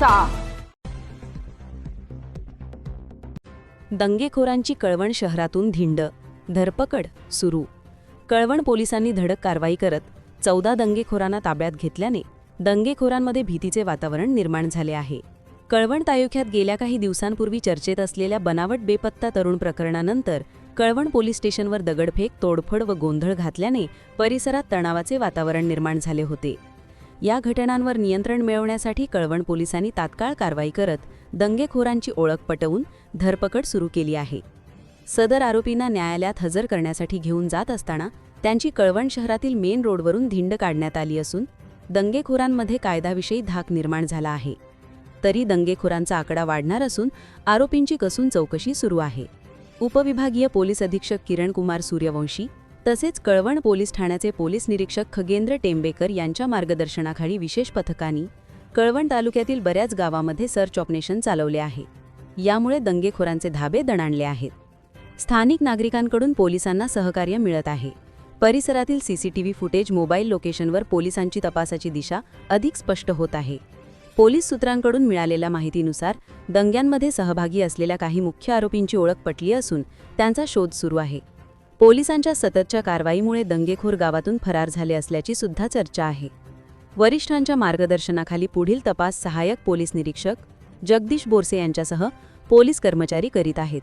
करायचा दंगेखोरांची कळवण शहरातून धिंड. धरपकड सुरू. कळवण पोलिसांनी धडक कारवाई करत चौदा दंगेखोरांना ताब्यात घेतल्याने दंगेखोरांमध्ये भीतीचे वातावरण निर्माण झाले आहे. कळवण तालुक्यात गेल्या काही दिवसांपूर्वी चर्चेत असलेल्या बनावट बेपत्ता तरुण प्रकरणानंतर कळवण पोलीस स्टेशनवर दगडफेक तोडफोड व गोंधळ घातल्याने परिसरात तणावाचे वातावरण निर्माण झाले होते. या घटनांवर नियंत्रण मिळवण्यासाठी कळवण पोलिसांनी तात्काळ कारवाई करत दंगेखोरांची ओळख पटवून धरपकड सुरू केली आहे. सदर आरोपींना न्यायालयात हजर करण्यासाठी घेऊन जात असताना त्यांची कळवण शहरातील मेन रोडवरून धिंड काढण्यात आली असून दंगेखोरांमध्ये कायदाविषयी धाक निर्माण झाला आहे. तरी दंगेखोरांचा आकडा वाढणार असून आरोपींची कसून चौकशी सुरू आहे. उपविभागीय पोलीस अधीक्षक किरण कुमार सूर्यवंशी तसेच कळवण पोलीस ठाण्याचे पोलीस निरीक्षक खगेंद्र टेंबेकर यांच्या मार्गदर्शनाखाली विशेष पथकांनी कळवण तालुक्यातील बऱ्याच गावामध्ये सर्च ऑपरेशन चालवले आहे. यामुळे दंगेखोरांचे धाबे दणाणले आहेत. स्थानिक नागरिकांकडून पोलिसांना सहकार्य मिळत आहे. परिसरातील सीसीटीव्ही फुटेज मोबाईल लोकेशनवर पोलिसांची तपासाची दिशा अधिक स्पष्ट होत आहे. पोलीस सूत्रांकडून मिळालेल्या माहितीनुसार दंग्यांमध्ये सहभागी असलेल्या काही मुख्य आरोपींची ओळख पटली असून त्यांचा शोध सुरू आहे. पोलिसांच्या सततच्या कारवाईमुळे दंगेखोर गावातून फरार झाले असल्याची सुद्धा चर्चा आहे. वरिष्ठांच्या मार्गदर्शनाखाली पुढील तपास सहाय्यक पोलीस निरीक्षक जगदीश बोरसे यांच्यासह पोलीस कर्मचारी करीत आहेत.